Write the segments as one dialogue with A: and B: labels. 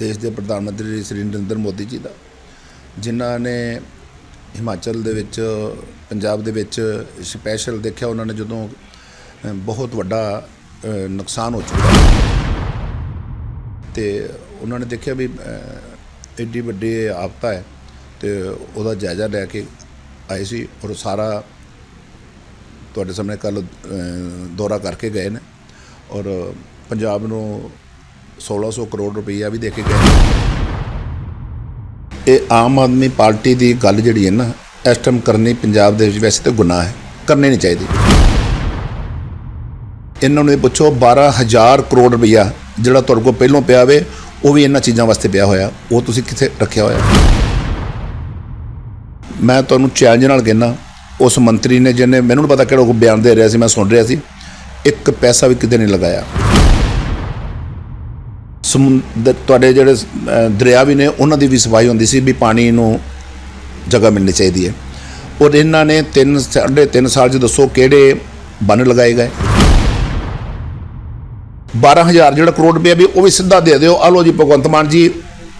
A: ਦੇਸ਼ ਦੇ ਪ੍ਰਧਾਨ ਮੰਤਰੀ ਸ੍ਰੀ ਨਰਿੰਦਰ ਮੋਦੀ ਜੀ ਦਾ, ਜਿਨ੍ਹਾਂ ਨੇ ਹਿਮਾਚਲ ਦੇ ਵਿੱਚ, ਪੰਜਾਬ ਦੇ ਵਿੱਚ ਸਪੈਸ਼ਲ ਦੇਖਿਆ, ਉਹਨਾਂ ਨੇ ਜਦੋਂ ਬਹੁਤ ਵੱਡਾ ਨੁਕਸਾਨ ਹੋ ਚੁੱਕਾ। ਤੇ ਉਹਨਾਂ ਨੇ ਦੇਖਿਆ ਵੀ ਐਡੀ ਵੱਡੀ ਆਫ਼ਤਾ ਹੈ ਤੇ ਉਹਦਾ ਜਾਇਜ਼ਾ ਲੈ ਕੇ ਆਏ ਸੀ ਔਰ ਸਾਰਾ ਤੁਹਾਡੇ ਸਾਹਮਣੇ ਕੱਲ ਦੌਰਾ ਕਰਕੇ ਗਏ ਨੇ ਔਰ ਪੰਜਾਬ ਨੂੰ 1600 ਕਰੋੜ ਰੁਪਈਆ ਵੀ ਦੇ ਕੇ ਗਏ। ਇਹ ਆਮ ਆਦਮੀ ਪਾਰਟੀ ਦੀ ਗੱਲ ਜਿਹੜੀ ਹੈ ਨਾ, ਇਸ ਟਾਈਮ ਕਰਨੀ ਪੰਜਾਬ ਦੇ ਵਿੱਚ ਵੈਸੇ ਤਾਂ ਗੁਨਾਹ ਹੈ, ਕਰਨੀ ਨਹੀਂ ਚਾਹੀਦੀ। ਇਹਨਾਂ ਨੂੰ ਇਹ ਪੁੱਛੋ 12000 ਕਰੋੜ ਰੁਪਈਆ ਜਿਹੜਾ ਤੁਹਾਡੇ ਕੋਲ ਪਹਿਲੋਂ ਪਿਆ ਵੇ ਉਹ ਵੀ ਇਹਨਾਂ ਚੀਜ਼ਾਂ ਵਾਸਤੇ ਪਿਆ ਹੋਇਆ, ਉਹ ਤੁਸੀਂ ਕਿੱਥੇ ਰੱਖਿਆ ਹੋਇਆ? ਮੈਂ ਤੁਹਾਨੂੰ ਚੈਲੰਜ ਨਾਲ ਕਹਿੰਦਾ, ਉਸ ਮੰਤਰੀ ਨੇ ਜਿਹਨੇ, ਮੈਨੂੰ ਨਹੀਂ ਪਤਾ ਕਿਹੜਾ ਬਿਆਨ ਦੇ ਰਿਹਾ ਸੀ, ਮੈਂ ਸੁਣ ਰਿਹਾ ਸੀ, ਇੱਕ ਪੈਸਾ ਵੀ ਕਿਤੇ ਨਹੀਂ ਲਗਾਇਆ। ਸਮੁੰਦਰ ਤੁਹਾਡੇ ਜਿਹੜੇ ਦਰਿਆ ਵੀ ਨੇ, ਉਹਨਾਂ ਦੀ ਵੀ ਸਫ਼ਾਈ ਹੁੰਦੀ ਸੀ ਵੀ ਪਾਣੀ ਨੂੰ ਜਗ੍ਹਾ ਮਿਲਣੀ ਚਾਹੀਦੀ ਹੈ। ਔਰ ਇਹਨਾਂ ਨੇ 3 ਸਾਢੇ 3 ਸਾਲ ਚ ਦੱਸੋ ਕਿਹੜੇ ਬੰਨ ਲਗਾਏ ਗਏ। 12000 ਜਿਹੜਾ ਕਰੋੜ ਰੁਪਇਆ ਵੀ, ਉਹ ਵੀ ਸਿੱਧਾ ਦੇ ਦਿਓ। ਆ ਲਓ ਜੀ, ਭਗਵੰਤ ਮਾਨ ਜੀ,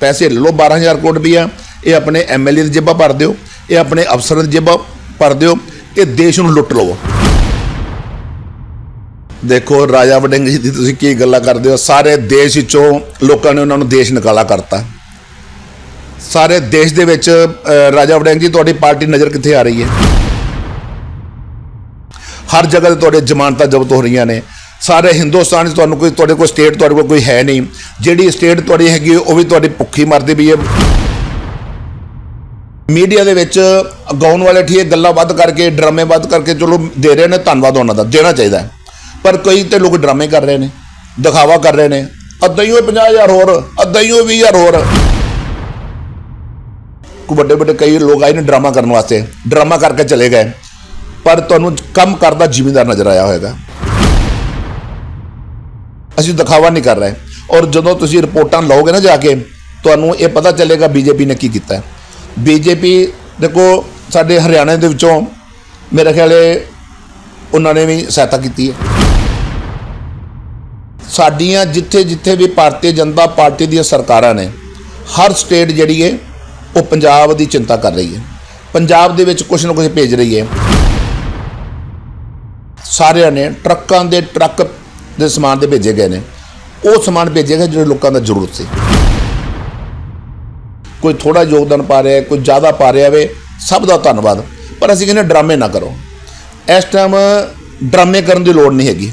A: ਪੈਸੇ ਲੈ ਲਓ 12000 ਕਰੋੜ ਰੁਪਇਆ। ਇਹ ਆਪਣੇ ਐਮਐਲਏ ਦੀ ਜੇਬਾਂ ਭਰ ਦਿਓ। ਇਹ ਆਪਣੇ ਅਫਸਰਾਂ ਦੀ ਜੇਬਾਂ ਭਰ ਦਿਓ। ਇਹ ਦੇਸ਼ ਨੂੰ ਲੁੱਟ ਲਵੋ। ਦੇਖੋ, ਰਾਜਾ ਵਡਿੰਗ ਜੀ ਦੀ ਤੁਸੀਂ ਕੀ ਗੱਲਾਂ ਕਰਦੇ ਹੋ? ਸਾਰੇ ਦੇਸ਼ ਵਿੱਚੋਂ ਲੋਕਾਂ ਨੇ ਉਹਨਾਂ ਨੂੰ ਦੇਸ਼ ਨਿਕਾਲਾ ਕਰਤਾ। ਸਾਰੇ ਦੇਸ਼ ਦੇ ਵਿੱਚ ਰਾਜਾ ਵਡਿੰਗ ਜੀ, ਤੁਹਾਡੀ ਪਾਰਟੀ ਨਜ਼ਰ ਕਿੱਥੇ ਆ ਰਹੀ ਹੈ? ਹਰ ਜਗ੍ਹਾ ਤੇ ਤੁਹਾਡੇ ਜ਼ਮਾਨਤਾਂ ਜ਼ਬਤ ਹੋ ਰਹੀਆਂ ਨੇ। ਸਾਰੇ ਹਿੰਦੁਸਤਾਨ 'ਚ ਤੁਹਾਨੂੰ ਕੋਈ, ਤੁਹਾਡੇ ਕੋਲ ਸਟੇਟ ਤੁਹਾਡੇ ਕੋਲ ਕੋਈ ਹੈ ਨਹੀਂ। ਜਿਹੜੀ ਸਟੇਟ ਤੁਹਾਡੀ ਹੈਗੀ, ਉਹ ਵੀ ਤੁਹਾਡੀ ਭੁੱਖੀ ਮਰਦੀ ਪਈ ਹੈ। ਮੀਡੀਆ ਦੇ ਵਿੱਚ ਗਾਉਣ ਵਾਲੇ ਠੀਕ ਗੱਲਾਂ ਵੱਧ ਕਰਕੇ, ਡਰਾਮੇ ਵੱਧ ਕਰਕੇ, ਚਲੋ ਦੇ ਰਹੇ ਨੇ, ਧੰਨਵਾਦ ਉਹਨਾਂ ਦਾ, ਦੇਣਾ ਚਾਹੀਦਾ ਹੈ। ਪਰ ਕਈ ਤੇ ਲੋਕ ਡਰਾਮੇ ਕਰ ਰਹੇ ਨੇ, ਦਿਖਾਵਾ ਕਰ ਰਹੇ ਨੇ। ਅੱਧਾ ਹੀ ਉਹ 50000 ਹੋਰ, ਅੱਧਾ ਹੀ ਉਹ 20000 ਹੋਰ। ਕੋ ਵੱਡੇ ਵੱਡੇ ਕਈ ਲੋਕ ਆਏ ਨੇ ਡਰਾਮਾ ਕਰਨ ਵਾਸਤੇ, ਡਰਾਮਾ ਕਰਕੇ ਚਲੇ ਗਏ। ਪਰ ਤੁਹਾਨੂੰ ਕੰਮ ਕਰਦਾ ਜ਼ਿਮੀਂਦਾਰ ਨਜ਼ਰ ਆਇਆ ਹੋਵੇਗਾ। ਅਸੀਂ ਦਿਖਾਵਾ ਨਹੀਂ ਕਰ ਰਹੇ। ਔਰ ਜਦੋਂ ਤੁਸੀਂ ਰਿਪੋਰਟਾਂ ਲਓਗੇ ਨਾ ਜਾ ਕੇ, ਤੁਹਾਨੂੰ ਇਹ ਪਤਾ ਚੱਲੇਗਾ ਬੀਜੇਪੀ ਨੇ ਕੀ ਕੀਤਾ ਹੈ। ਬੀਜੇਪੀ ਦੇਖੋ, ਸਾਡੇ ਹਰਿਆਣਾ ਦੇ ਵਿੱਚੋਂ ਮੇਰੇ ਖਿਆਲੇ ਉਹਨਾਂ ਨੇ ਵੀ ਸਹਾਇਤਾ ਕੀਤੀ ਹੈ। ਸਾਡੀਆਂ ਜਿੱਥੇ ਜਿੱਥੇ ਵੀ ਭਾਰਤੀ ਜਨਤਾ ਪਾਰਟੀ ਦੀਆਂ ਸਰਕਾਰਾਂ ਨੇ, ਹਰ ਸਟੇਟ ਜਿਹੜੀ ਹੈ ਉਹ ਪੰਜਾਬ ਦੀ ਚਿੰਤਾ ਕਰ ਰਹੀ ਹੈ ਪੰਜਾਬ ਦੇ ਵਿੱਚ ਕੁਝ ਨਾ ਕੁਝ ਭੇਜ ਰਹੀ ਹੈ ਸਾਰਿਆਂ ਨੇ ਟਰੱਕਾਂ ਦੇ ਟਰੱਕ ਦੇ ਸਮਾਨ ਦੇ ਭੇਜੇ ਗਏ ਨੇ। ਉਹ ਸਮਾਨ ਭੇਜੇ ਗਏ ਜਿਹੜੇ ਲੋਕਾਂ ਦਾ ਜ਼ਰੂਰਤ ਸੀ। ਕੋਈ ਥੋੜਾ ਯੋਗਦਾਨ ਪਾ ਰਿਹਾ, ਕੋਈ ਜ਼ਿਆਦਾ ਪਾ ਰਿਹਾ ਵੇ, ਸਭ ਦਾ ਧੰਨਵਾਦ। ਪਰ ਅਸੀਂ ਕਹਿੰਦੇ ਡਰਾਮੇ ਨਾ ਕਰੋ। ਇਸ ਟਾਈਮ ਡਰਾਮੇ ਕਰਨ ਦੀ ਲੋੜ ਨਹੀਂ ਹੈਗੀ।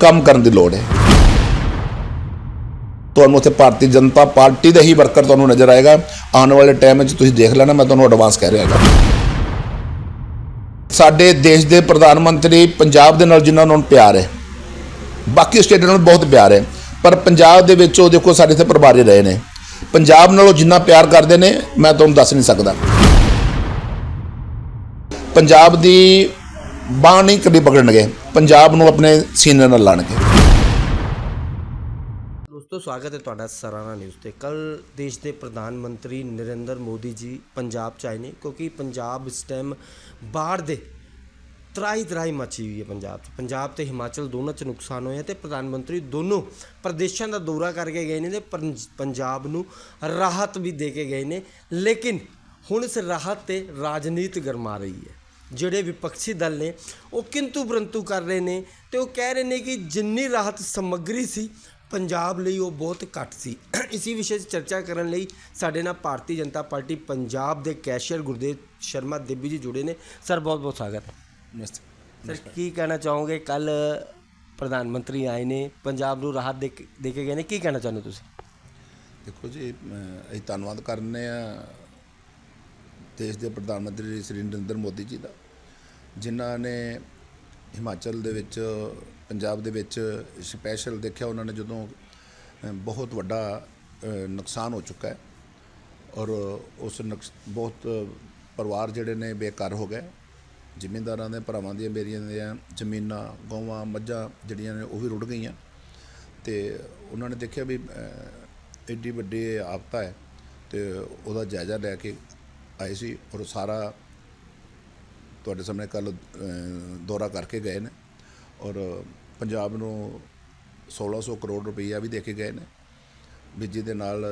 A: ਕੰਮ ਕਰਨ ਦੀ ਲੋੜ ਹੈ। ਤੁਹਾਨੂੰ ਉੱਥੇ ਭਾਰਤੀ ਜਨਤਾ ਪਾਰਟੀ ਦਾ ਹੀ ਵਰਕਰ ਤੁਹਾਨੂੰ ਨਜ਼ਰ ਆਏਗਾ। ਆਉਣ ਵਾਲੇ ਟਾਈਮ ਵਿੱਚ ਤੁਸੀਂ ਦੇਖ ਲੈਣਾ, ਮੈਂ ਤੁਹਾਨੂੰ ਐਡਵਾਂਸ ਕਹਿ ਰਿਹਾ ਹੈਗਾ। ਸਾਡੇ ਦੇਸ਼ ਦੇ ਪ੍ਰਧਾਨ ਮੰਤਰੀ ਪੰਜਾਬ ਦੇ ਨਾਲ ਜਿਨ੍ਹਾਂ ਨੂੰ ਪਿਆਰ ਹੈ, ਬਾਕੀ ਸਟੇਟਾਂ ਨਾਲ ਬਹੁਤ ਪਿਆਰ ਹੈ, ਪਰ ਪੰਜਾਬ ਦੇ ਵਿੱਚ ਉਹ ਦੇਖੋ ਸਾਡੇ ਇੱਥੇ ਪ੍ਰਭਾਰੀ ਰਹੇ ਨੇ। ਪੰਜਾਬ ਨਾਲੋਂ ਜਿੰਨਾ ਪਿਆਰ ਕਰਦੇ ਨੇ, ਮੈਂ ਤੁਹਾਨੂੰ ਦੱਸ ਨਹੀਂ ਸਕਦਾ। ਪੰਜਾਬ ਦੀ ਬਾਂਹ ਨਹੀਂ ਕਦੀ ਪਕੜਨਗੇ, ਪੰਜਾਬ ਨੂੰ ਆਪਣੇ ਸੀਨੇ ਨਾਲ ਲਾਣਗੇ।
B: ਦੋਸਤੋ, ਸਵਾਗਤ ਹੈ ਤੁਹਾਡਾ ਸਰਾਣਾ ਨਿਊਜ਼ ਤੇ। ਕੱਲ ਦੇਸ਼ ਦੇ ਪ੍ਰਧਾਨ ਮੰਤਰੀ ਨਰਿੰਦਰ ਮੋਦੀ ਜੀ ਪੰਜਾਬ ਚ ਆਏ ਨੇ, ਕਿਉਂਕਿ ਪੰਜਾਬ ਇਸ ਟਾਈਮ ਬਾੜ ਦੇ ਤਰਾਈ ਤਰਾਈ ਮਚੀ ਹੋਈ ਹੈ ਪੰਜਾਬ 'ਚ। ਪੰਜਾਬ ਤੇ ਹਿਮਾਚਲ ਦੋਨਾਂ 'ਚ ਨੁਕਸਾਨ ਹੋਇਆ ਤੇ ਪ੍ਰਧਾਨ ਮੰਤਰੀ ਦੋਨੋਂ ਪ੍ਰਦੇਸ਼ਾਂ ਦਾ ਦੌਰਾ ਕਰਕੇ ਗਏ ਨੇ ਤੇ ਪੰਜਾਬ ਨੂੰ ਰਾਹਤ ਵੀ ਦੇ ਕੇ ਗਏ ਨੇ। ਲੇਕਿਨ ਹੁਣ ਇਸ ਰਾਹਤ ਤੇ ਰਾਜਨੀਤ ਗਰਮਾ ਰਹੀ ਹੈ। ਜਿਹੜੇ ਵਿਪਕਸ਼ੀ ਦਲ ਨੇ, ਉਹ ਕਿੰਤੂ ਪਰੰਤੂ ਕਰ ਰਹੇ ਨੇ ਤੇ ਉਹ ਕਹਿ ਰਹੇ ਨੇ ਕਿ ਜਿੰਨੀ ਰਾਹਤ ਸਮੱਗਰੀ ਸੀ ਪੰਜਾਬ ਲਈ ਉਹ ਬਹੁਤ ਘੱਟ ਸੀ। ਇਸੇ ਵਿਸ਼ੇ 'ਚ ਚਰਚਾ ਕਰਨ ਲਈ ਸਾਡੇ ਨਾਲ ਭਾਰਤੀ ਜਨਤਾ ਪਾਰਟੀ ਪੰਜਾਬ ਦੇ ਕੈਸ਼ੀਅਰ ਗੁਰਦੇਵ ਸ਼ਰਮਾ ਦੇਬੀ ਜੀ ਜੁੜੇ ਨੇ। ਸਰ ਬਹੁਤ ਬਹੁਤ ਸਵਾਗਤ ਸਰ ਕੀ ਕਹਿਣਾ ਚਾਹੋਗੇ? ਕੱਲ ਪ੍ਰਧਾਨ ਮੰਤਰੀ ਆਏ ਨੇ ਪੰਜਾਬ ਨੂੰ ਰਾਹਤ ਦੇ ਕੇ ਦੇ ਕੇ ਗਏ ਨੇ। ਕੀ ਕਹਿਣਾ ਚਾਹੁੰਦੇ ਤੁਸੀਂ?
A: ਦੇਖੋ ਜੀ ਅਸੀਂ ਧੰਨਵਾਦ ਕਰਨੇ ਆ ਦੇਸ਼ ਦੇ ਪ੍ਰਧਾਨ ਮੰਤਰੀ ਸ੍ਰੀ ਨਰਿੰਦਰ ਮੋਦੀ ਜੀ ਦਾ ਜਿਨ੍ਹਾਂ ਨੇ ਹਿਮਾਚਲ ਦੇ ਵਿੱਚ ਪੰਜਾਬ ਦੇ ਵਿੱਚ ਸਪੈਸ਼ਲ ਦੇਖਿਆ ਉਹਨਾਂ ਨੇ ਜਦੋਂ ਬਹੁਤ ਵੱਡਾ ਨੁਕਸਾਨ ਹੋ ਚੁੱਕਾ ਹੈ ਔਰ ਉਸ ਨੁਕਸ, ਬਹੁਤ ਪਰਿਵਾਰ ਜਿਹੜੇ ਨੇ ਬੇਕਾਰ ਹੋ ਗਏ। ਜ਼ਿਮੀਂਦਾਰਾਂ ਦੇ, ਭਰਾਵਾਂ ਦੀਆਂ, ਮੇਰੀਆਂ ਦੀਆਂ ਜ਼ਮੀਨਾਂ, ਗਊਆਂ, ਮੱਝਾਂ ਜਿਹੜੀਆਂ ਨੇ ਉਹ ਵੀ ਰੁੜ ਗਈਆਂ। ਤੇ ਉਹਨਾਂ ਨੇ ਦੇਖਿਆ ਵੀ ਐਡੀ ਵੱਡੀ ਆਫ਼ਤਾ ਹੈ ਤੇ ਉਹਦਾ ਜਾਇਜ਼ਾ ਲੈ ਕੇ ਆਏ ਸੀ ਔਰ ਸਾਰਾ ਤੁਹਾਡੇ ਸਾਹਮਣੇ ਕੱਲ ਦੌਰਾ ਕਰਕੇ ਗਏ ਨੇ। ਔਰ ਪੰਜਾਬ ਨੂੰ 1600 ਕਰੋੜ ਰੁਪਈਆ ਵੀ ਦੇ ਕੇ ਗਏ ਨੇ। ਵੀ ਜਿਹਦੇ ਨਾਲ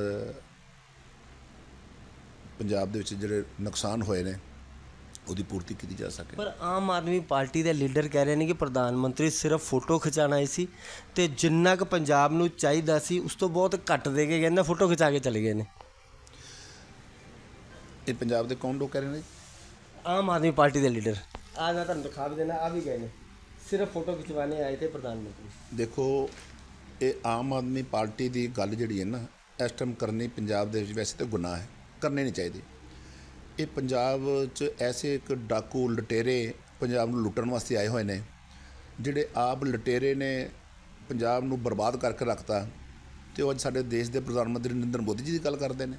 A: ਪੰਜਾਬ ਦੇ ਵਿੱਚ ਜਿਹੜੇ ਨੁਕਸਾਨ ਹੋਏ ਨੇ ਉਹਦੀ ਪੂਰਤੀ ਕੀਤੀ ਜਾ ਸਕੇ।
B: ਪਰ ਆਮ ਆਦਮੀ ਪਾਰਟੀ ਦੇ ਲੀਡਰ ਕਹਿ ਰਹੇ ਨੇ ਕਿ ਪ੍ਰਧਾਨ ਮੰਤਰੀ ਸਿਰਫ ਫੋਟੋ ਖਿਚਾਣ ਆਏ ਸੀ ਤੇ ਜਿੰਨਾ ਕੁ ਪੰਜਾਬ ਨੂੰ ਚਾਹੀਦਾ ਸੀ ਉਸ ਤੋਂ ਬਹੁਤ ਘੱਟ ਦੇ ਕੇ ਕਹਿੰਦਾ ਫੋਟੋ ਖਿਚਾ ਕੇ ਚਲੇ ਗਏ ਨੇ।
A: ਇਹ ਪੰਜਾਬ ਦੇ ਕੌਣ ਲੋਕ ਕਹਿ ਰਹੇ ਨੇ?
B: ਆਮ ਆਦਮੀ ਪਾਰਟੀ ਦੇ ਲੀਡਰ। ਆ ਮੈਂ ਤੁਹਾਨੂੰ ਦਿਖਾ ਵੀ ਦੇਣਾ ਆ ਵੀ ਗਏ ਨੇ। ਸਿਰਫ ਫੋਟੋ ਖਿਚਵਾਣੇ ਆਏ ਤੇ ਪ੍ਰਧਾਨ ਮੰਤਰੀ।
A: ਦੇਖੋ, ਇਹ ਆਮ ਆਦਮੀ ਪਾਰਟੀ ਦੀ ਗੱਲ ਜਿਹੜੀ ਹੈ ਨਾ, ਇਸ ਟਾਈਮ ਕਰਨੀ ਪੰਜਾਬ ਦੇ ਵਿੱਚ ਵੈਸੇ ਤਾਂ ਗੁਨਾਹ ਹੈ, ਕਰਨੇ ਨਹੀਂ ਚਾਹੀਦੇ। ਇਹ ਪੰਜਾਬ 'ਚ ਐਸੇ ਇੱਕ ਡਾਕੂ ਲਟੇਰੇ ਪੰਜਾਬ ਨੂੰ ਲੁੱਟਣ ਵਾਸਤੇ ਆਏ ਹੋਏ ਨੇ, ਜਿਹੜੇ ਆਪ ਲਟੇਰੇ ਨੇ ਪੰਜਾਬ ਨੂੰ ਬਰਬਾਦ ਕਰਕੇ ਰੱਖਤਾ, ਤੇ ਉਹ ਅੱਜ ਸਾਡੇ ਦੇਸ਼ ਦੇ ਪ੍ਰਧਾਨ ਮੰਤਰੀ ਨਰਿੰਦਰ ਮੋਦੀ ਜੀ ਦੀ ਗੱਲ ਕਰਦੇ ਨੇ।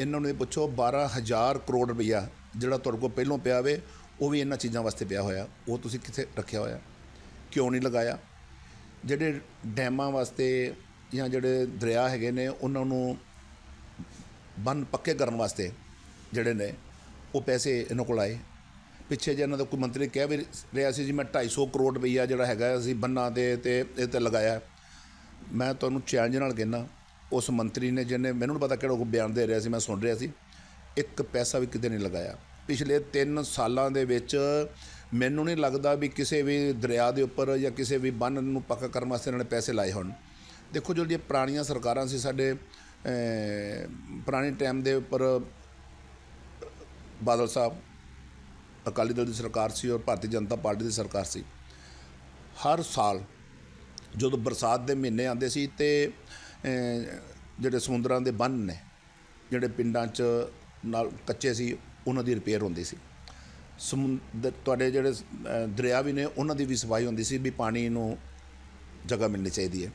A: ਇਹਨਾਂ ਨੂੰ ਇਹ ਪੁੱਛੋ 12000 ਕਰੋੜ ਰੁਪਈਆ ਜਿਹੜਾ ਤੁਹਾਡੇ ਕੋਲ ਪਹਿਲੋਂ ਪਿਆ ਵੇ ਉਹ ਵੀ ਇਹਨਾਂ ਚੀਜ਼ਾਂ ਵਾਸਤੇ ਪਿਆ ਹੋਇਆ। ਉਹ ਤੁਸੀਂ ਕਿੱਥੇ ਰੱਖਿਆ ਹੋਇਆ? ਕਿਉਂ ਨਹੀਂ ਲਗਾਇਆ? ਜਿਹੜੇ ਡੈਮਾਂ ਵਾਸਤੇ ਜਾਂ ਜਿਹੜੇ ਦਰਿਆ ਹੈਗੇ ਨੇ, ਉਹਨਾਂ ਨੂੰ ਬੰਨ ਪੱਕੇ ਕਰਨ ਵਾਸਤੇ ਜਿਹੜੇ ਨੇ, ਉਹ ਪੈਸੇ ਇਹਨਾਂ ਕੋਲ ਆਏ। ਪਿੱਛੇ ਜੇ ਇਹਨਾਂ ਦਾ ਕੋਈ ਮੰਤਰੀ ਕਹਿ ਵੀ ਰਿਹਾ ਸੀ ਜੀ, ਮੈਂ 250 ਕਰੋੜ ਰੁਪਈਆ ਜਿਹੜਾ ਹੈਗਾ ਅਸੀਂ ਬੰਨਾਂ ਦੇ ਤੇ ਇਹ ਤੇ ਲਗਾਇਆ। ਮੈਂ ਤੁਹਾਨੂੰ ਚੈਲੰਜ ਨਾਲ ਕਹਿੰਦਾ, ਉਸ ਮੰਤਰੀ ਨੇ ਜਿਹਨੇ, ਮੈਨੂੰ ਨਹੀਂ ਪਤਾ ਕਿਹੜਾ ਬਿਆਨ ਦੇ ਰਿਹਾ ਸੀ, ਮੈਂ ਸੁਣ ਰਿਹਾ ਸੀ। ਇੱਕ ਪੈਸਾ ਵੀ ਕਿਤੇ ਨਹੀਂ ਲਗਾਇਆ। ਪਿਛਲੇ 3 ਸਾਲਾਂ ਦੇ ਵਿੱਚ ਮੈਨੂੰ ਨਹੀਂ ਲੱਗਦਾ ਵੀ ਕਿਸੇ ਵੀ ਦਰਿਆ ਦੇ ਉੱਪਰ ਜਾਂ ਕਿਸੇ ਵੀ ਬੰਨ ਨੂੰ ਪੱਕਾ ਕਰਨ ਵਾਸਤੇ ਇਹਨਾਂ ਨੇ ਪੈਸੇ ਲਾਏ ਹੋਣ। ਦੇਖੋ ਜਿਹੜੀਆਂ ਪੁਰਾਣੀਆਂ ਸਰਕਾਰਾਂ ਸੀ ਸਾਡੇ ਪੁਰਾਣੇ ਟਾਈਮ ਦੇ ਉੱਪਰ ਬਾਦਲ ਸਾਹਿਬ, ਅਕਾਲੀ ਦਲ ਦੀ ਸਰਕਾਰ ਸੀ ਔਰ ਭਾਰਤੀ ਜਨਤਾ ਪਾਰਟੀ ਦੀ ਸਰਕਾਰ ਸੀ। ਹਰ ਸਾਲ ਜਦੋਂ ਬਰਸਾਤ ਦੇ ਮਹੀਨੇ ਆਉਂਦੇ ਸੀ ਤੇ ਜਿਹੜੇ ਸਮੁੰਦਰਾਂ ਦੇ ਬੰਨ ਨੇ, ਜਿਹੜੇ ਪਿੰਡਾਂ 'ਚ ਨਾਲ ਕੱਚੇ ਸੀ ਉਹਨਾਂ ਦੀ ਰਿਪੇਅਰ ਹੁੰਦੀ ਸੀ। ਸਮੁੰਦਰ, ਤੁਹਾਡੇ ਜਿਹੜੇ ਦਰਿਆ ਵੀ ਨੇ, ਉਹਨਾਂ ਦੀ ਵੀ ਸਫ਼ਾਈ ਹੁੰਦੀ ਸੀ ਵੀ ਪਾਣੀ ਨੂੰ ਜਗ੍ਹਾ ਮਿਲਣੀ ਚਾਹੀਦੀ ਹੈ।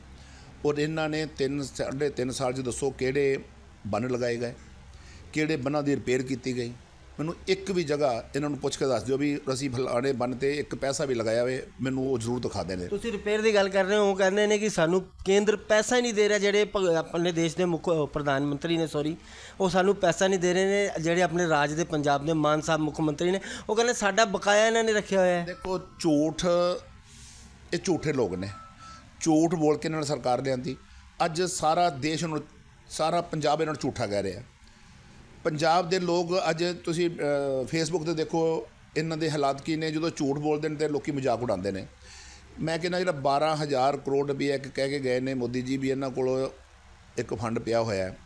A: ਔਰ ਇਹਨਾਂ ਨੇ ਤਿੰਨ, ਸਾਢੇ ਤਿੰਨ ਸਾਲ 'ਚ ਦੱਸੋ ਕਿਹੜੇ ਬੰਨ ਲਗਾਏ ਗਏ, ਕਿਹੜੇ ਬੰਨਾਂ ਦੀ ਰਿਪੇਅਰ ਕੀਤੀ ਗਈ। ਮੈਨੂੰ ਇੱਕ ਵੀ ਜਗ੍ਹਾ ਇਹਨਾਂ ਨੂੰ ਪੁੱਛ ਕੇ ਦੱਸ ਦਿਓ ਵੀ ਅਸੀਂ ਫਲਾਣੇ ਬੰਨ ਤੇ ਇੱਕ ਪੈਸਾ ਵੀ ਲਗਾਇਆ ਹੋਵੇ ਮੈਨੂੰ ਉਹ ਜ਼ਰੂਰ ਦਿਖਾ ਦੇਣੇ।
B: ਤੁਸੀਂ ਰਿਪੇਅਰ ਦੀ ਗੱਲ ਕਰ ਰਹੇ ਹੋ ਉਹ ਕਹਿੰਦੇ ਨੇ ਕਿ ਸਾਨੂੰ ਕੇਂਦਰ ਪੈਸਾ ਹੀ ਨਹੀਂ ਦੇ ਰਿਹਾ ਜਿਹੜੇ ਆਪਣੇ ਦੇਸ਼ ਦੇ ਮੁੱਖ ਪ੍ਰਧਾਨ ਮੰਤਰੀ ਨੇ ਸੌਰੀ ਉਹ ਸਾਨੂੰ ਪੈਸਾ ਨਹੀਂ ਦੇ ਰਹੇ ਨੇ ਜਿਹੜੇ ਆਪਣੇ ਰਾਜ ਦੇ ਪੰਜਾਬ ਦੇ ਮਾਨ ਸਾਹਿਬ ਮੁੱਖ ਮੰਤਰੀ ਨੇ ਉਹ ਕਹਿੰਦੇ ਸਾਡਾ ਬਕਾਇਆ ਇਹਨਾਂ ਨੇ ਰੱਖਿਆ ਹੋਇਆ ਹੈ।
A: ਦੇਖੋ ਝੂਠ ਇਹ ਝੂਠੇ ਲੋਕ ਨੇ। ਝੂਠ ਬੋਲ ਕੇ ਇਹਨਾਂ ਨੇ ਸਰਕਾਰ ਲਿਆਂਦੀ। ਅੱਜ ਸਾਰਾ ਦੇਸ਼ ਨੂੰ ਸਾਰਾ ਪੰਜਾਬ ਇਹਨਾਂ ਨੂੰ ਝੂਠਾ ਕਹਿ ਰਿਹਾ। ਪੰਜਾਬ ਦੇ ਲੋਕ ਅੱਜ ਤੁਸੀਂ ਫੇਸਬੁੱਕ ਤੇ ਦੇਖੋ, ਇਹਨਾਂ ਦੇ ਹਾਲਾਤ ਕੀ ਨੇ? ਜਦੋਂ ਝੂਠ ਬੋਲਦੇ ਨੇ ਤੇ ਲੋਕੀ ਮਜ਼ਾਕ ਉਡਾਉਂਦੇ ਨੇ। ਮੈਂ ਕਹਿੰਦਾ ਜਿਹੜਾ 12000 ਕਰੋੜ ਰੁਪਏ ਇੱਕ ਕਹਿ ਕੇ ਗਏ ਨੇ ਮੋਦੀ ਜੀ ਵੀ ਇਹਨਾਂ ਕੋਲ ਇੱਕ ਫੰਡ ਪਿਆ ਹੋਇਆ ਹੈ।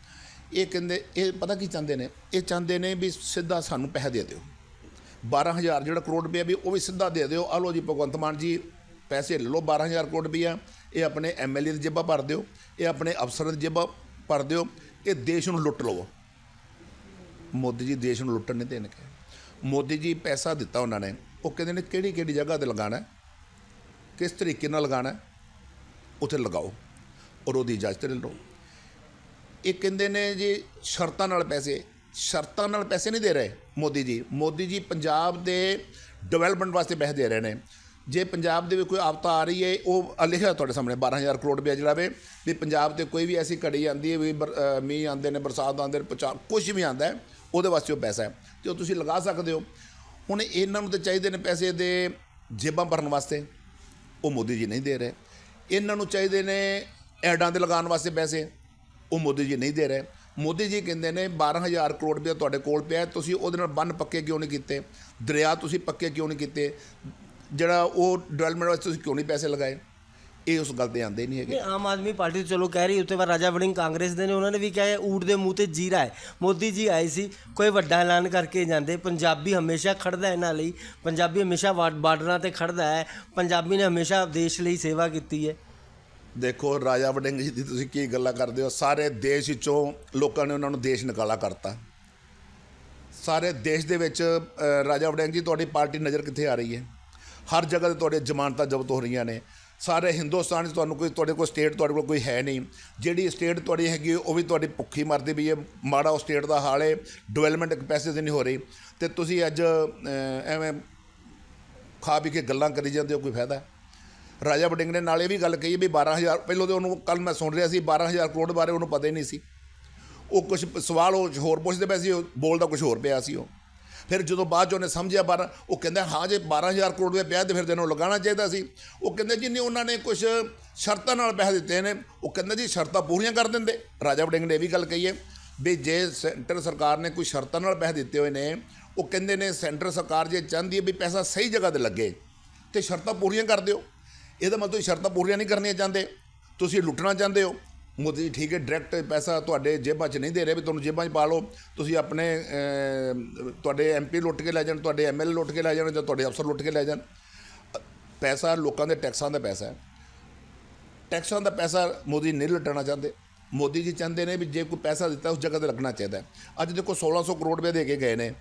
A: ਇਹ ਕਹਿੰਦੇ, ਇਹ ਪਤਾ ਕੀ ਚਾਹੁੰਦੇ ਨੇ? ਇਹ ਚਾਹੁੰਦੇ ਨੇ ਵੀ ਸਿੱਧਾ ਸਾਨੂੰ ਪੈਸਾ ਦੇ ਦਿਓ। 12000 ਜਿਹੜਾ ਕਰੋੜ ਰੁਪਇਆ ਵੀ, ਉਹ ਵੀ ਸਿੱਧਾ ਦੇ ਦਿਓ। ਆ ਲਓ ਜੀ, ਭਗਵੰਤ ਮਾਨ ਜੀ, ਪੈਸੇ ਲੈ ਲਓ 12000 ਕਰੋੜ ਰੁਪਇਆ ਇਹ ਆਪਣੇ ਐਮਐਲਏ ਦੀ ਜੇਬਾਂ ਭਰ ਦਿਓ। ਇਹ ਆਪਣੇ ਅਫਸਰਾਂ ਦੀ ਜੇਬਾਂ ਭਰ ਦਿਓ। ਇਹ ਦੇਸ਼ ਨੂੰ ਲੁੱਟ ਲਵੋ। ਮੋਦੀ ਜੀ ਦੇਸ਼ ਨੂੰ ਲੁੱਟਣ ਨਹੀਂ ਦੇਣਗੇ। ਮੋਦੀ ਜੀ ਪੈਸਾ ਦਿੱਤਾ ਉਹਨਾਂ ਨੇ। ਉਹ ਕਹਿੰਦੇ ਨੇ ਕਿਹੜੀ ਕਿਹੜੀ ਜਗ੍ਹਾ ਤੇ ਲਗਾਉਣਾ ਕਿਸ ਤਰੀਕੇ ਨਾਲ ਲਗਾਉਣਾ ਉੱਥੇ ਲਗਾਓ। ਔਰ ਉਹਦੀ ਇਜਾਜ਼ਤ ਲੈ ਲਓ। ਇਹ ਕਹਿੰਦੇ ਨੇ ਜੀ ਸ਼ਰਤਾਂ ਨਾਲ ਪੈਸੇ। ਸ਼ਰਤਾਂ ਨਾਲ ਪੈਸੇ ਨਹੀਂ ਦੇ ਰਹੇ ਮੋਦੀ ਜੀ। ਮੋਦੀ ਜੀ ਪੰਜਾਬ ਦੇ ਡਿਵੈਲਪਮੈਂਟ ਵਾਸਤੇ ਪੈਸੇ ਦੇ ਰਹੇ ਨੇ। ਜੇ ਪੰਜਾਬ ਦੇ ਵਿੱਚ ਕੋਈ ਆਫਤ ਆ ਰਹੀ ਹੈ, ਉਹ ਲਿਖਿਆ ਤੁਹਾਡੇ ਸਾਹਮਣੇ 12000 ਕਰੋੜ ਰੁਪਏ ਜਿਹੜਾ ਵੇ, ਵੀ ਪੰਜਾਬ ਤੇ ਕੋਈ ਵੀ ਐਸੀ ਘੜੀ ਆਉਂਦੀ ਹੈ, ਵੀ ਬਰ- ਮੀਂਹ ਆਉਂਦੇ ਨੇ, ਬਰਸਾਤ ਆਉਂਦੇ ਨੇ, ਪਚਾ ਕੁਝ ਵੀ ਆਉਂਦਾ ਹੈ ਉਹਦੇ ਵਾਸਤੇ ਉਹ ਪੈਸਾ ਹੈ। ਤੇ ਉਹ ਤੁਸੀਂ ਲਗਾ ਸਕਦੇ ਹੋ। ਹੁਣ ਇਹਨਾਂ ਨੂੰ ਤਾਂ ਚਾਹੀਦੇ ਨੇ ਪੈਸੇ ਦੇ ਜੇਬਾਂ ਭਰਨ ਵਾਸਤੇ। ਉਹ ਮੋਦੀ ਜੀ ਨਹੀਂ ਦੇ ਰਹੇ। ਇਹਨਾਂ ਨੂੰ ਚਾਹੀਦੇ ਨੇ ਐਡਾਂ ਦੇ ਲਗਾਉਣ ਵਾਸਤੇ ਪੈਸੇ। ਉਹ ਮੋਦੀ ਜੀ ਨਹੀਂ ਦੇ ਰਹੇ। ਮੋਦੀ ਜੀ ਕਹਿੰਦੇ ਨੇ 12000 ਕਰੋੜ ਰੁਪਏ ਤੁਹਾਡੇ ਕੋਲ ਪਿਆ ਤੁਸੀਂ ਉਹਦੇ ਨਾਲ ਬੰਨ ਪੱਕੇ ਕਿਉਂ ਨਹੀਂ ਕੀਤੇ? ਦਰਿਆ ਤੁਸੀਂ ਪੱਕੇ ਕਿਉਂ ਨਹੀਂ ਕੀਤੇ? ਜਿਹੜਾ ਉਹ ਡਿਵੈਲਪਮੈਂਟ ਵਾਸਤੇ ਤੁਸੀਂ ਕਿਉਂ ਨਹੀਂ ਪੈਸੇ ਲਗਾਏ? ਇਹ ਉਸ ਗੱਲ ਤੇ ਆਉਂਦੇ ਨਹੀਂ ਹੈਗੇ।
B: ਆਮ ਆਦਮੀ ਪਾਰਟੀ ਤਾਂ ਚਲੋ ਕਹਿ ਰਹੀ ਉੱਤੇ ਬਾਅਦ ਰਾਜਾ ਵੜਿੰਗ ਕਾਂਗਰਸ ਦੇ ਨੇ ਉਹਨਾਂ ਨੇ ਵੀ ਕਿਹਾ ਹੈ, ਊਠ ਦੇ ਮੂੰਹ ਤੇ ਜੀਰਾ ਹੈ। ਮੋਦੀ ਜੀ ਆਏ ਸੀ ਕੋਈ ਵੱਡਾ ਐਲਾਨ ਕਰਕੇ ਜਾਂਦੇ। ਪੰਜਾਬੀ ਹਮੇਸ਼ਾ ਖੜਦਾ ਇਹਨਾਂ ਲਈ ਪੰਜਾਬੀ ਹਮੇਸ਼ਾ ਵਾ- ਬਾਰਡਰਾਂ ਤੇ ਖੜਦਾ ਹੈ ਪੰਜਾਬੀ ਨੇ ਹਮੇਸ਼ਾ ਦੇਸ਼ ਲਈ ਸੇਵਾ ਕੀਤੀ ਹੈ।
A: ਦੇਖੋ ਰਾਜਾ ਵੜਿੰਗ ਜੀ ਦੀ ਤੁਸੀਂ ਕੀ ਗੱਲਾਂ ਕਰਦੇ ਹੋ? ਸਾਰੇ ਦੇਸ਼ ਵਿੱਚੋਂ ਲੋਕਾਂ ਨੇ ਉਹਨਾਂ ਨੂੰ ਦੇਸ਼ ਨਿਕਾਲਾ ਕਰਤਾ। ਸਾਰੇ ਦੇਸ਼ ਦੇ ਵਿੱਚ ਅ, ਰਾਜਾ ਵੜਿੰਗ ਜੀ ਤੁਹਾਡੀ ਪਾਰਟੀ ਨਜ਼ਰ ਕਿੱਥੇ ਆ ਰਹੀ ਹੈ? ਹਰ ਜਗ੍ਹਾ ਤੇ ਤੁਹਾਡੇ ਜ਼ਮਾਨਤਾਂ ਜ਼ਬਤ ਹੋ ਰਹੀਆਂ ਨੇ। ਸਾਰੇ ਹਿੰਦੁਸਤਾਨ 'ਚ ਤੁਹਾਨੂੰ ਕੋਈ, ਤੁਹਾਡੇ ਕੋਲ ਸਟੇਟ ਤੁਹਾਡੇ ਕੋਲ ਕੋਈ ਹੈ ਨਹੀਂ। ਜਿਹੜੀ ਸਟੇਟ ਤੁਹਾਡੀ ਹੈਗੀ, ਉਹ ਵੀ ਤੁਹਾਡੀ ਭੁੱਖੀ ਮਰਦੀ ਵੀ ਹੈ। ਮਾੜਾ ਉਹ ਸਟੇਟ ਦਾ ਹਾਲ ਹੈ ਡਿਵੈਲਪਮੈਂਟ ਪੈਸੇ ਤੇ ਨਹੀਂ ਹੋ ਰਹੀ। ਤੇ ਤੁਸੀਂ ਅੱਜ ਐਵੇਂ ਖਾ ਪੀ ਕੇ ਗੱਲਾਂ ਕਰੀ ਜਾਂਦੇ ਹੋ, ਕੋਈ ਫਾਇਦਾ? ਰਾਜਾ ਵੜਿੰਗ ਨੇ ਨਾਲ ਇਹ ਵੀ ਗੱਲ ਕਹੀ ਵੀ 12000 ਪਹਿਲਾਂ ਤੇ ਉਹਨੂੰ ਕੱਲ ਮੈਂ ਸੁਣ ਰਿਹਾ ਸੀ 12000 ਕਰੋੜ ਬਾਰੇ ਉਹਨੂੰ ਪਤਾ ਹੀ ਨਹੀਂ ਸੀ। ਉਹ ਕੁਝ ਸਵਾਲ ਉਹ ਹੋਰ ਪੁੱਛਦੇ ਪਏ ਸੀ, ਉਹ ਬੋਲਦਾ ਕੁਝ ਹੋਰ ਪਿਆ ਸੀ ਉਹ। ਫਿਰ ਜਦੋਂ ਬਾਅਦ 'ਚ ਉਹਨੇ ਸਮਝਿਆ ਬਾਰਾਂ, ਉਹ ਕਹਿੰਦਾ, ਹਾਂ ਜੇ 12000 ਕਰੋੜ ਰੁਪਏ ਪਿਆ ਤੇ ਫਿਰ ਤੈਨੂੰ ਲਗਾਉਣਾ ਚਾਹੀਦਾ ਸੀ। ਉਹ ਕਹਿੰਦੇ ਜੀ ਨਹੀਂ ਉਹਨਾਂ ਨੇ ਕੁਝ ਸ਼ਰਤਾਂ ਨਾਲ ਪੈਸੇ ਦਿੱਤੇ ਨੇ, ਉਹ ਕਹਿੰਦਾ ਜੀ ਸ਼ਰਤਾਂ ਪੂਰੀਆਂ ਕਰ ਦਿੰਦੇ। ਰਾਜਾ ਵੜਿੰਗ ਨੇ ਇਹ ਵੀ ਗੱਲ ਕਹੀ ਹੈ ਵੀ ਜੇ ਸੈਂਟਰ ਸਰਕਾਰ ਨੇ ਕੋਈ ਸ਼ਰਤਾਂ ਨਾਲ ਪੈਸੇ ਦਿੱਤੇ ਹੋਏ ਨੇ, ਉਹ ਕਹਿੰਦੇ ਨੇ ਸੈਂਟਰ ਸਰਕਾਰ ਜੇ ਚਾਹੁੰਦੀ ਹੈ ਵੀ ਪੈਸਾ ਸਹੀ ਜਗ੍ਹਾ ਤੇ ਲੱਗੇ, ਤੇ ਸ਼ਰਤਾਂ ਪੂਰੀਆਂ ਕਰ ਦਿਓ। ਇਹਦਾ ਮਤਲਬ ਸ਼ਰਤਾਂ ਪੂਰੀਆਂ ਨਹੀਂ ਕਰਨੀਆਂ ਚਾਹੁੰਦੇ। ਤੁਸੀਂ ਲੁੱਟਣਾ ਚਾਹੁੰਦੇ ਹੋ। ਮੋਦੀ ਜੀ ਠੀਕ ਹੈ ਡਾਇਰੈਕਟ ਪੈਸਾ ਤੁਹਾਡੇ ਜੇਬਾਂ 'ਚ ਨਹੀਂ ਦੇ ਰਹੇ ਵੀ ਤੁਹਾਨੂੰ ਜੇਬਾਂ 'ਚ ਪਾ ਲਓ। ਤੁਸੀਂ ਆਪਣੇ ਅਹ, ਤੁਹਾਡੇ ਐਮਪੀ ਲੁੱਟ ਕੇ ਲੈ ਜਾਣ ਤੁਹਾਡੇ ਐਮਐਲਏ ਲੁੱਟ ਕੇ ਲੈ ਜਾਣ ਜਾਂ ਤੁਹਾਡੇ ਅਫਸਰ ਲੁੱਟ ਕੇ ਲੈ ਜਾਣ। ਪੈਸਾ ਲੋਕਾਂ ਦੇ ਟੈਕਸਾਂ ਦਾ ਪੈਸਾ ਹੈ। ਟੈਕਸਾਂ ਦਾ ਪੈਸਾ ਮੋਦੀ ਨਹੀਂ ਲੁੱਟਣਾ ਚਾਹੁੰਦੇ। ਮੋਦੀ ਜੀ ਚਾਹੁੰਦੇ ਨੇ ਵੀ ਜੇ ਕੋਈ ਪੈਸਾ ਦਿੱਤਾ ਉਸ ਜਗ੍ਹਾ ਤੇ ਲੱਗਣਾ ਚਾਹੀਦਾ ਅੱਜ ਦੇਖੋ 1600 ਕਰੋੜ ਰੁਪਏ ਦੇ ਕੇ ਗਏ ਨੇ।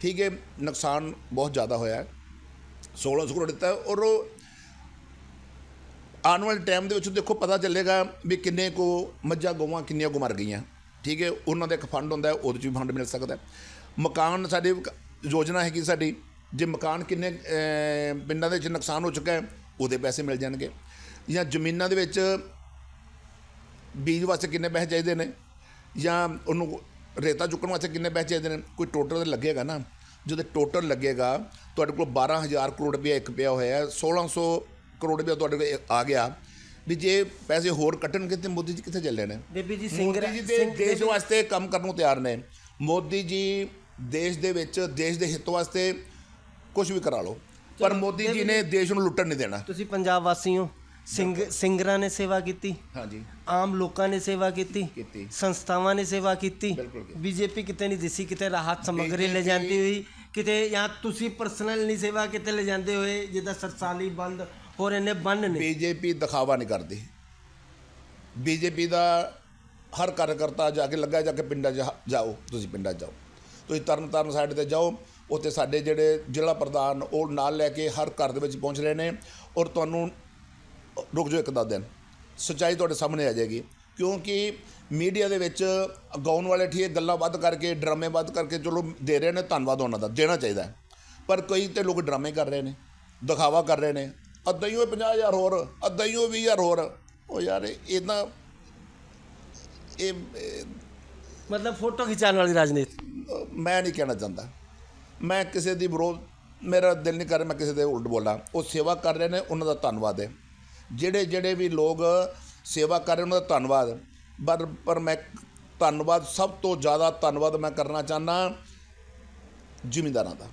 A: ਠੀਕ ਹੈ ਨੁਕਸਾਨ ਬਹੁਤ ਜ਼ਿਆਦਾ ਹੋਇਆ ਹੈ। 1600 ਕਰੋੜ ਦਿੱਤਾ ਔਰ ਉਹ ਆਉਣ ਵਾਲੇ ਟਾਈਮ ਦੇ ਵਿੱਚ ਦੇਖੋ ਪਤਾ ਚੱਲੇਗਾ ਵੀ ਕਿੰਨੇ ਕੋ ਮੱਝਾਂ ਗਊਆਂ ਕਿੰਨੀਆਂ ਕੋ ਮਰ ਗਈਆਂ। ਠੀਕ ਹੈ? ਉਹਨਾਂ ਦਾ ਇੱਕ ਫੰਡ ਹੁੰਦਾ ਉਹਦੇ 'ਚ ਵੀ ਫੰਡ ਮਿਲ ਸਕਦਾ ਮਕਾਨ ਸਾਡੀ ਇੱਕ ਯੋਜਨਾ ਹੈਗੀ ਸਾਡੀ, ਜੇ ਮਕਾਨ ਕਿੰਨੇ ਪਿੰਡਾਂ ਦੇ ਵਿੱਚ ਨੁਕਸਾਨ ਹੋ ਚੁੱਕਾ ਹੈ, ਉਹਦੇ ਪੈਸੇ ਮਿਲ ਜਾਣਗੇ। ਜਾਂ ਜ਼ਮੀਨਾਂ ਦੇ ਵਿੱਚ ਬੀਜ ਵਾਸਤੇ ਕਿੰਨੇ ਪੈਸੇ ਚਾਹੀਦੇ ਨੇ? ਜਾਂ ਉਹਨੂੰ ਰੇਤਾ ਚੁੱਕਣ ਵਾਸਤੇ ਕਿੰਨੇ ਪੈਸੇ ਚਾਹੀਦੇ ਨੇ? ਕੋਈ ਟੋਟਲ ਲੱਗੇਗਾ ਨਾ? ਜਦੋਂ ਟੋਟਲ ਲੱਗੇਗਾ, ਤੁਹਾਡੇ ਕੋਲ 12000 ਕਰੋੜ ਰੁਪਏ ਇੱਕ ਪਿਆ ਹੋਇਆ ਹੈ 1600 ਕਰੋੜ ਰੁਪਏ ਤੁਹਾਡੇ ਕੋਲ ਆ ਗਿਆ ਵੀ ਜੇ ਪੈਸੇ ਹੋਰ ਕੱਟਣਗੇ ਤੇ ਮੋਦੀ ਜੀ ਕਿੱਥੇ ਚੱਲੇ ਨੇ?
B: ਦੇਬੀ ਜੀ ਸਿੰਘ
A: ਮੋਦੀ ਜੀ ਦੇ ਦੇਸ਼ ਵਾਸਤੇ ਕੰਮ ਕਰਨ ਨੂੰ ਤਿਆਰ ਨੇ। ਮੋਦੀ ਜੀ ਦੇਸ਼ ਦੇ ਵਿੱਚ ਦੇਸ਼ ਦੇ ਹਿੱਤ ਵਾਸਤੇ ਕੁਝ ਵੀ ਕਰਾ ਲਓ ਪਰ ਮੋਦੀ ਜੀ ਨੇ ਦੇਸ਼ ਨੂੰ ਲੁੱਟਣ ਨਹੀਂ ਦੇਣਾ।
B: ਤੁਸੀਂ ਪੰਜਾਬ ਵਾਸੀ ਹੋ ਸਿੰਘ ਸਿੰਘਰਾਂ ਨੇ ਸੇਵਾ ਕੀਤੀ।
A: ਹਾਂਜੀ।
B: ਆਮ ਲੋਕਾਂ ਨੇ ਸੇਵਾ ਕੀਤੀ। ਸੰਸਥਾਵਾਂ ਨੇ ਸੇਵਾ ਕੀਤੀ। ਬੀਜੇਪੀ ਕਿਤੇ ਨਹੀਂ ਦਿਸੀ ਕਿਤੇ ਰਾਹਤ ਸਮੱਗਰੀ ਲੈ ਜਾਂਦੀ ਹੋਈ। ਕਿਤੇ ਜਾਂ ਤੁਸੀਂ ਪਰਸਨਲ ਨਹੀਂ ਸੇਵਾ ਕਿਤੇ ਲੈ ਜਾਂਦੇ ਹੋਏ ਜਿੱਦਾਂ ਸਰਸਾਲੀ ਬੰਦ ਹੋਰ ਇਹਨੇ ਬੰਨ ਨੇ।
A: ਬੀਜੇਪੀ ਦਿਖਾਵਾ ਨਹੀਂ ਕਰਦੀ। ਬੀਜੇਪੀ ਦਾ ਹਰ ਕਾਰਜਕਰਤਾ ਜਾ ਕੇ ਲੱਗਾ, ਜਾ ਕੇ ਪਿੰਡਾਂ 'ਚ ਹ- ਜਾਓ, ਤੁਸੀਂ ਪਿੰਡਾਂ 'ਚ ਜਾਓ। ਤੁਸੀਂ ਤਰਨ ਤਾਰਨ ਸਾਈਡ ਤੇ ਜਾਓ, ਉੱਥੇ ਸਾਡੇ ਜਿਹੜੇ ਜ਼ਿਲ੍ਹਾ ਪ੍ਰਧਾਨ, ਉਹ ਨਾਲ ਲੈ ਕੇ ਹਰ ਘਰ ਦੇ ਵਿੱਚ ਪਹੁੰਚ ਰਹੇ ਨੇ ਔਰ ਤੁਹਾਨੂੰ ਰੁਕ ਜਾਓ ਇੱਕ ਦਸ ਦਿਨ। ਸੱਚਾਈ ਤੁਹਾਡੇ ਸਾਹਮਣੇ ਆ ਜਾਏਗੀ, ਕਿਉਂਕਿ ਮੀਡੀਆ ਦੇ ਵਿੱਚ ਗਾਉਣ ਵਾਲੇ ਠੀਕ ਗੱਲਾਂ ਵੱਧ ਕਰਕੇ, ਡਰਾਮੇ ਵੱਧ ਕਰਕੇ ਚਲੋ ਦੇ ਰਹੇ ਨੇ, ਧੰਨਵਾਦ ਉਹਨਾਂ ਦਾ, ਦੇਣਾ ਚਾਹੀਦਾ ਪਰ ਕਈ ਤੇ ਲੋਕ ਡਰਾਮੇ ਕਰ ਰਹੇ ਨੇ, ਦਿਖਾਵਾ ਕਰ ਰਹੇ ਨੇ ਅੱਧਾ ਹੀ ਉਹ 50000 ਹੋਰ ਅੱਧਾ ਹੀ ਉਹ 20000 ਹੋਰ। ਉਹ ਯਾਰ ਇਹ ਇਹ,
B: ਮਤਲਬ ਫੋਟੋ ਖਿਚਾਉਣ ਵਾਲੀ ਰਾਜਨੀਤੀ।
A: ਮੈਂ ਨਹੀਂ ਕਹਿਣਾ ਚਾਹੁੰਦਾ। ਮੈਂ ਕਿਸੇ ਦੀ ਵਿਰੋਧ ਮੇਰਾ ਦਿਲ ਨਹੀਂ ਕਰ ਮੈਂ ਕਿਸੇ ਦੇ ਉਲਟ ਬੋਲਾਂ। ਉਹ ਸੇਵਾ ਕਰ ਰਹੇ ਨੇ ਉਹਨਾਂ ਦਾ ਧੰਨਵਾਦ ਹੈ। ਜਿਹੜੇ ਜਿਹੜੇ ਵੀ ਲੋਕ ਸੇਵਾ ਕਰ ਰਹੇ ਉਹਨਾਂ ਦਾ ਧੰਨਵਾਦ। ਪਰ ਪਰ ਮੈਂ ਧੰਨਵਾਦ ਸਭ ਤੋਂ ਜ਼ਿਆਦਾ ਧੰਨਵਾਦ ਮੈਂ ਕਰਨਾ ਚਾਹੁੰਦਾ ਜ਼ਿਮੀਂਦਾਰਾਂ ਦਾ।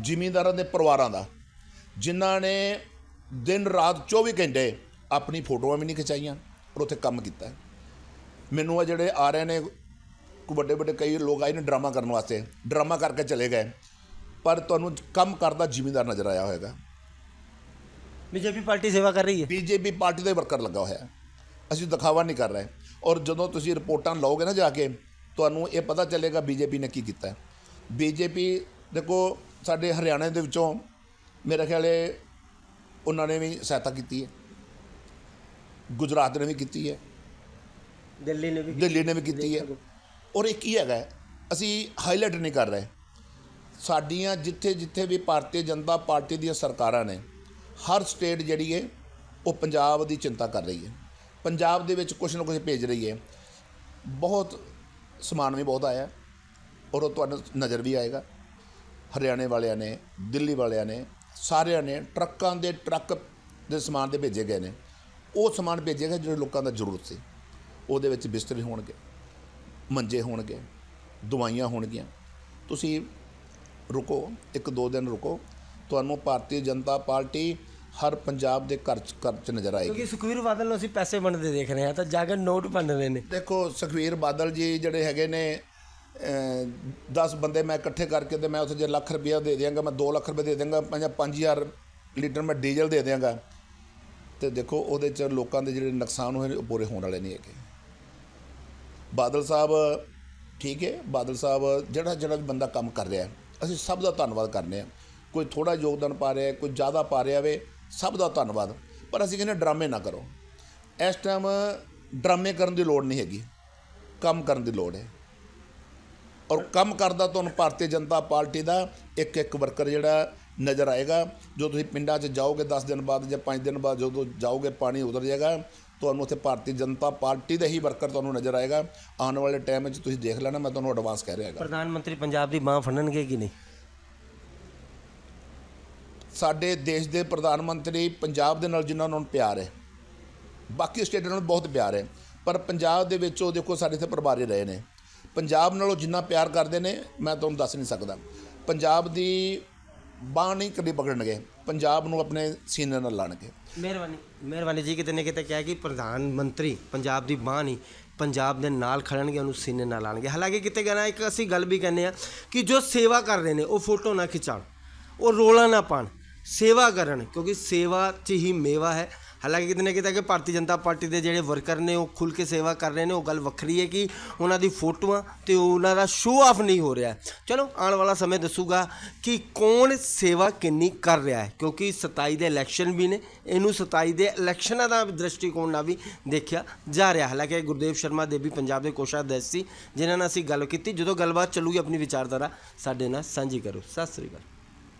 A: ਜ਼ਿਮੀਂਦਾਰਾਂ ਦੇ ਪਰਿਵਾਰਾਂ ਦਾ। ਜਿਨ੍ਹਾਂ ਨੇ ਦਿਨ ਰਾਤ 24 ਘੰਟੇ ਆਪਣੀ ਫੋਟੋਆਂ ਵੀ ਨਹੀਂ ਖਿਚਾਈਆਂ ਔਰ ਉੱਥੇ ਕੰਮ ਕੀਤਾ। ਮੈਨੂੰ ਆ ਜਿਹੜੇ ਆ ਰਹੇ ਨੇ ਵੱਡੇ ਵੱਡੇ ਕਈ ਲੋਕ ਆਏ ਨੇ ਡਰਾਮਾ ਕਰਨ ਵਾਸਤੇ ਡਰਾਮਾ ਕਰਕੇ ਚਲੇ ਗਏ। ਪਰ ਤੁਹਾਨੂੰ ਕੰਮ ਕਰਦਾ ਜ਼ਿਮੀਂਦਾਰ ਨਜ਼ਰ ਆਇਆ ਹੋਵੇਗਾ।
B: ਬੀਜੇਪੀ ਪਾਰਟੀ ਸੇਵਾ ਕਰ ਰਹੀ ਹੈ?
A: ਬੀਜੇਪੀ ਪਾਰਟੀ ਦਾ ਵਰਕਰ ਲੱਗਾ ਹੋਇਆ। ਅਸੀਂ ਦਿਖਾਵਾ ਨਹੀਂ ਕਰ ਰਹੇ। ਔਰ ਜਦੋਂ ਤੁਸੀਂ ਰਿਪੋਰਟਾਂ ਲਓਗੇ ਨਾ ਜਾ ਕੇ ਤੁਹਾਨੂੰ ਇਹ ਪਤਾ ਚੱਲੇਗਾ ਬੀਜੇਪੀ ਨੇ ਕੀ ਕੀਤਾ। ਬੀਜੇਪੀ ਦੇਖੋ ਸਾਡੇ ਹਰਿਆਣਾ ਦੇ ਵਿੱਚੋਂ ਮੇਰਾ ਖਿਆਲ ਹੈ ਉਹਨਾਂ ਨੇ ਵੀ ਸਹਾਇਤਾ ਕੀਤੀ ਹੈ। ਗੁਜਰਾਤ ਨੇ ਵੀ ਕੀਤੀ ਹੈ।
B: ਦਿੱਲੀ ਨੇ ਵੀ
A: ਦਿੱਲੀ ਨੇ ਵੀ ਕੀਤੀ ਹੈ। ਔਰ ਇਹ ਕੀ ਹੈਗਾ? ਅਸੀਂ ਹਾਈਲਾਈਟ ਨਹੀਂ ਕਰ ਰਹੇ। ਸਾਡੀਆਂ ਜਿੱਥੇ ਜਿੱਥੇ ਵੀ ਭਾਰਤੀ ਜਨਤਾ ਪਾਰਟੀ ਦੀਆਂ ਸਰਕਾਰਾਂ ਨੇ ਹਰ ਸਟੇਟ ਜਿਹੜੀ ਹੈ ਉਹ ਪੰਜਾਬ ਦੀ ਚਿੰਤਾ ਕਰ ਰਹੀ ਹੈ। ਪੰਜਾਬ ਦੇ ਵਿੱਚ ਕੁਝ ਨਾ ਕੁਝ ਭੇਜ ਰਹੀ ਹੈ। ਬਹੁਤ ਸਮਾਨ ਵੀ ਬਹੁਤ ਆਇਆ ਔਰ ਉਹ ਤੁਹਾਨੂੰ ਨਜ਼ਰ ਵੀ ਆਏਗਾ। ਹਰਿਆਣੇ ਵਾਲਿਆਂ ਨੇ ਦਿੱਲੀ ਵਾਲਿਆਂ ਨੇ ਸਾਰਿਆਂ ਨੇ ਟਰੱਕਾਂ ਦੇ ਟਰੱਕ ਦੇ ਸਮਾਨ ਦੇ ਭੇਜੇ ਗਏ ਨੇ। ਉਹ ਸਮਾਨ ਭੇਜੇ ਗਏ ਜਿਹੜੇ ਲੋਕਾਂ ਦਾ ਜ਼ਰੂਰਤ ਸੀ। ਉਹਦੇ ਵਿੱਚ ਬਿਸਤਰੇ ਹੋਣਗੇ ਮੰਜੇ ਹੋਣਗੇ ਦਵਾਈਆਂ ਹੋਣਗੀਆਂ। ਤੁਸੀਂ ਰੁਕੋ ਇੱਕ ਦੋ ਦਿਨ ਰੁਕੋ। ਤੁਹਾਨੂੰ ਭਾਰਤੀ ਜਨਤਾ ਪਾਰਟੀ ਹਰ ਪੰਜਾਬ ਦੇ ਘਰ ਚ ਘਰ ਚ ਨਜ਼ਰ ਆਏਗੀ।
B: ਕਿਉਂਕਿ ਸੁਖਵੀਰ ਬਾਦਲ ਨੂੰ ਅਸੀਂ ਪੈਸੇ ਵੰਡਦੇ ਦੇਖ ਰਹੇ ਹਾਂ ਤਾਂ ਜਾ ਕੇ ਨੋਟ ਵੰਡ ਰਹੇ ਨੇ।
A: ਦੇਖੋ ਸੁਖਵੀਰ ਬਾਦਲ ਜੀ ਜਿਹੜੇ ਹੈਗੇ ਨੇ 10 ਬੰਦੇ ਮੈਂ ਇਕੱਠੇ ਕਰਕੇ ਤੇ ਮੈਂ ਉੱਥੇ ਜੇ ਲੱਖ ਰੁਪਇਆ ਦੇ ਦਿਆਂਗਾ, ਮੈਂ 2 ਲੱਖ ਰੁਪਏ ਦੇ ਦਿਆਂਗਾ, ਪੰਜਾਂ 5000 ਲੀਟਰ ਮੈਂ ਡੀਜ਼ਲ ਦੇ ਦਿਆਂਗਾ। ਤੇ ਦੇਖੋ, ਉਹਦੇ ਚ ਲੋਕਾਂ ਦੇ ਜਿਹੜੇ ਨੁਕਸਾਨ ਹੋਏ ਉਹ ਪੂਰੇ ਹੋਣ ਵਾਲੇ ਨਹੀਂ ਹੈਗੇ। ਬਾਦਲ ਸਾਹਿਬ, ਠੀਕ ਹੈ, ਬਾਦਲ ਸਾਹਿਬ ਜਿਹੜਾ ਜਿਹੜਾ ਵੀ ਬੰਦਾ ਕੰਮ ਕਰ ਰਿਹਾ ਅਸੀਂ ਸਭ ਦਾ ਧੰਨਵਾਦ ਕਰਨੇ ਆ ਕੋਈ ਥੋੜਾ ਯੋਗਦਾਨ ਪਾ ਰਿਹਾ ਕੋਈ ਜ਼ਿਆਦਾ ਪਾ ਰਿਹਾ ਵੇ ਸਭ ਦਾ ਧੰਨਵਾਦ। ਪਰ ਅਸੀਂ ਕਹਿੰਦੇ ਡਰਾਮੇ ਨਾ ਕਰੋ। ਇਸ ਟਾਈਮ ਡਰਾਮੇ ਕਰਨ ਦੀ ਲੋੜ ਨਹੀਂ ਹੈਗੀ। ਕੰਮ ਕਰਨ ਦੀ ਲੋੜ ਹੈ। ਔਰ ਕੰਮ ਕਰਦਾ ਤੁਹਾਨੂੰ ਭਾਰਤੀ ਜਨਤਾ ਪਾਰਟੀ ਦਾ ਇੱਕ ਇੱਕ ਵਰਕਰ ਜਿਹੜਾ ਨਜ਼ਰ ਆਏਗਾ। ਜੋ ਤੁਸੀਂ ਪਿੰਡਾਂ 'ਚ ਜਾਓਗੇ 10 ਦਿਨ ਬਾਅਦ ਜਾਂ 5 ਦਿਨ ਬਾਅਦ ਜਦੋਂ ਜਾਓਗੇ ਪਾਣੀ ਉਤਰ ਜਾਏਗਾ ਤੁਹਾਨੂੰ ਉੱਥੇ ਭਾਰਤੀ ਜਨਤਾ ਪਾਰਟੀ ਦਾ ਹੀ ਵਰਕਰ ਤੁਹਾਨੂੰ ਨਜ਼ਰ ਆਏਗਾ। ਆਉਣ ਵਾਲੇ ਟਾਈਮ ਵਿੱਚ ਤੁਸੀਂ ਦੇਖ ਲੈਣਾ ਮੈਂ ਤੁਹਾਨੂੰ ਐਡਵਾਂਸ ਕਹਿ ਰਿਹਾ ਹੈਗਾ।
B: ਪ੍ਰਧਾਨ ਮੰਤਰੀ ਪੰਜਾਬ ਦੀ ਬਾਹ ਫੜਨਗੇ ਕਿ ਨਹੀਂ?
A: ਸਾਡੇ ਦੇਸ਼ ਦੇ ਪ੍ਰਧਾਨ ਮੰਤਰੀ ਪੰਜਾਬ ਦੇ ਨਾਲ ਜਿਨ੍ਹਾਂ ਨੂੰ ਪਿਆਰ ਹੈ ਬਾਕੀ ਸਟੇਟਾਂ ਨਾਲ ਬਹੁਤ ਪਿਆਰ ਹੈ ਪਰ ਪੰਜਾਬ ਦੇ ਵਿੱਚ ਉਹ ਦੇਖੋ ਸਾਡੇ ਇੱਥੇ ਪ੍ਰਭਾਰੀ ਰਹੇ ਨੇ। ਪੰਜਾਬ ਨਾਲੋਂ ਜਿੰਨਾ ਪਿਆਰ ਕਰਦੇ ਨੇ, ਮੈਂ ਤੁਹਾਨੂੰ ਦੱਸ ਨਹੀਂ ਸਕਦਾ। ਪੰਜਾਬ ਦੀ ਬਾਂਹ ਨਹੀਂ ਕਦੇ ਪਕੜਨਗੇ। ਪੰਜਾਬ ਨੂੰ ਆਪਣੇ ਸੀਨੇ ਨਾਲ ਲਾਣਗੇ।
B: ਮਿਹਰਬਾਨੀ ਮਿਹਰਬਾਨੀ ਜੀ ਕਿਤੇ ਨੇ ਕਿਤੇ ਕਿਹਾ ਕਿ ਪ੍ਰਧਾਨ ਮੰਤਰੀ ਪੰਜਾਬ ਦੀ ਬਾਂਹ ਨਹੀਂ, ਪੰਜਾਬ ਦੇ ਨਾਲ ਖੜਨਗੇ, ਉਹਨੂੰ ਸੀਨੇ ਨਾਲ ਲਾਣਗੇ। ਹਾਲਾਂਕਿ ਕਿਤੇ ਕਹਿਣਾ, ਇੱਕ ਅਸੀਂ ਗੱਲ ਵੀ ਕਹਿੰਦੇ ਆ ਕਿ ਜੋ ਸੇਵਾ ਕਰ ਰਹੇ ਨੇ, ਉਹ ਫੋਟੋ ਨਾ ਖਿਚਾਣ ਉਹ ਰੋਲਾ ਨਾ ਪਾਣ, ਸੇਵਾ ਕਰਨ, ਕਿਉਂਕਿ ਸੇਵਾ 'ਚ ਹੀ ਮੇਵਾ ਹੈ। ਹਾਲਾਂਕਿ ਕਿਤੇ ਨਾ ਕਿਤੇ ਕਿ ਭਾਰਤੀ ਜਨਤਾ ਪਾਰਟੀ ਦੇ ਜਿਹੜੇ ਵਰਕਰ ਨੇ, ਉਹ ਖੁੱਲ ਕੇ ਸੇਵਾ ਕਰ ਰਹੇ ਨੇ। ਉਹ ਗੱਲ ਵੱਖਰੀ ਹੈ ਕਿ ਉਹਨਾਂ ਦੀ ਫੋਟੋਆਂ ਤੇ ਉਹਨਾਂ ਦਾ ਸ਼ੋਅ ਆਫ ਨਹੀਂ ਹੋ ਰਿਹਾ। ਚਲੋ, ਆਉਣ ਵਾਲਾ ਸਮੇਂ ਦੱਸੂਗਾ ਕਿ ਕੌਣ ਸੇਵਾ ਕਿੰਨੀ ਕਰ ਰਿਹਾ ਹੈ, ਕਿਉਂਕਿ 27 ਦੇ ਇਲੈਕਸ਼ਨ ਵੀ ਨੇ। ਇਹਨੂੰ 27 ਦੇ ਇਲੈਕਸ਼ਨਾਂ ਦਾ ਦ੍ਰਿਸ਼ਟੀਕੋਣ ਨਾਲ ਵੀ ਦੇਖਿਆ ਜਾ ਰਿਹਾ। ਹਾਲਾਂਕਿ ਗੁਰਦੇਵ ਸ਼ਰਮਾ ਦੇ ਵੀ ਪੰਜਾਬ ਦੇ ਕੋਸ਼ਾਧਿਕਾਰੀ ਸੀ ਜਿਨ੍ਹਾਂ ਨਾਲ ਅਸੀਂ ਗੱਲ ਕੀਤੀ। ਜਦੋਂ ਗੱਲਬਾਤ ਚੱਲੂਗੀ ਆਪਣੀ ਵਿਚਾਰਧਾਰਾ, ਸਾਡੇ ਨਾਲ ਸਾਂਝੀ ਕਰੋ। ਸਤਿ ਸ੍ਰੀ ਅਕਾਲ।